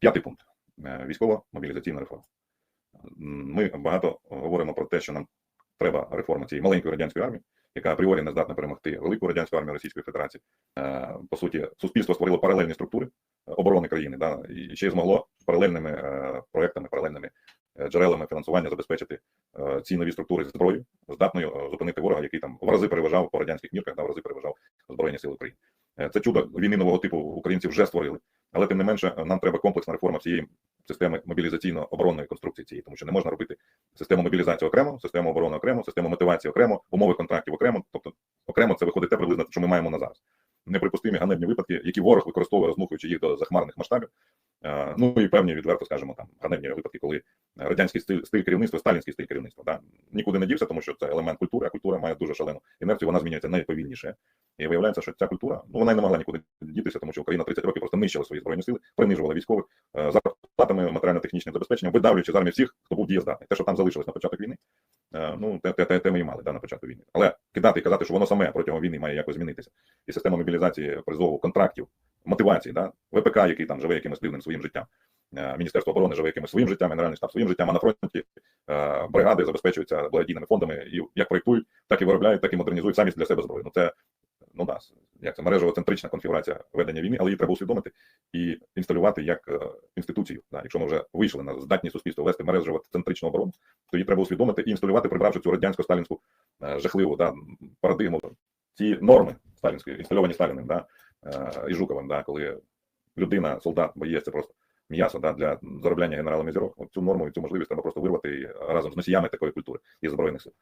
П'ятий пункт Е, військова мобілізаційна реформа. Ми багато говоримо про те, що нам треба реформа цієї маленької радянської армії, яка апріорі не здатна перемогти велику радянську армію Російської Федерації. Е, По суті, суспільство створило паралельні структури е, оборони країни, да, і ще й змогло паралельними проектами, паралельними джерелами фінансування забезпечити ці нові структури зі зброєю, здатною зупинити ворога, який там в рази переважав по радянських мірках, да, в рази переважав Збройні Сили України. Це чудо війни нового типу українці вже створили, але тим не менше нам треба комплексна реформа всієї системи мобілізаційно-оборонної конструкції цієї, тому що не можна робити систему мобілізації окремо, систему оборони окремо, систему мотивації окремо, умови контрактів окремо. Тобто окремо це виходить те приблизно, що ми маємо на зараз. Неприпустимі ганебні випадки, які ворог використовує, розмухуючи їх до захмарних масштабів. Е, Ну і певні відверто скажемо там ганебні випадки, коли радянський стиль, стиль керівництва, сталінський стиль керівництва да, нікуди не дівся, тому що це елемент культури, а культура має дуже шалену інерцію, вона змінюється найповільніше. І виявляється, що ця культура ну вона й не могла нікуди дітися, тому що Україна 30 років просто нищила свої збройні сили, принижувала військових е, зарплатами, матеріально-технічним забезпеченням, видавлюючи з армії всіх, хто був дієздатний. Те, що там залишилось на початок війни, е, ну те, те, те, ми і мали да, на початку війни. Але кидати і казати, що воно саме протягом війни має якось змінитися, і система мобілізації призову контрактів, мотивації, да, ВПК, який там живе якимось дивним своїм життям. е, Міністерство оборони живе якимось своїм життям, генеральний штаб своїм життям, а на фронті бригади забезпечуються благодійними фондами і як проєктують, так і виробляють, так і модернізують самі для себе зброю. Ну це ну да, як це мережево-центрична конфігурація ведення війни, але її треба усвідомити і інсталювати як е, інституцію. Да. Якщо ми вже вийшли на здатність суспільства вести мережево-центричну оборону, то її треба усвідомити і інсталювати, прибравши цю радянсько-сталінську е, жахливу да, парадигму, ті норми сталінської, інстальовані Сталіним да, е, і Жуковим, да, коли людина, солдат, боєць це просто м'ясо да, для заробляння генералами зірок. Цю норму і цю можливість треба просто вирвати разом з носіями такої культури і збройних сил.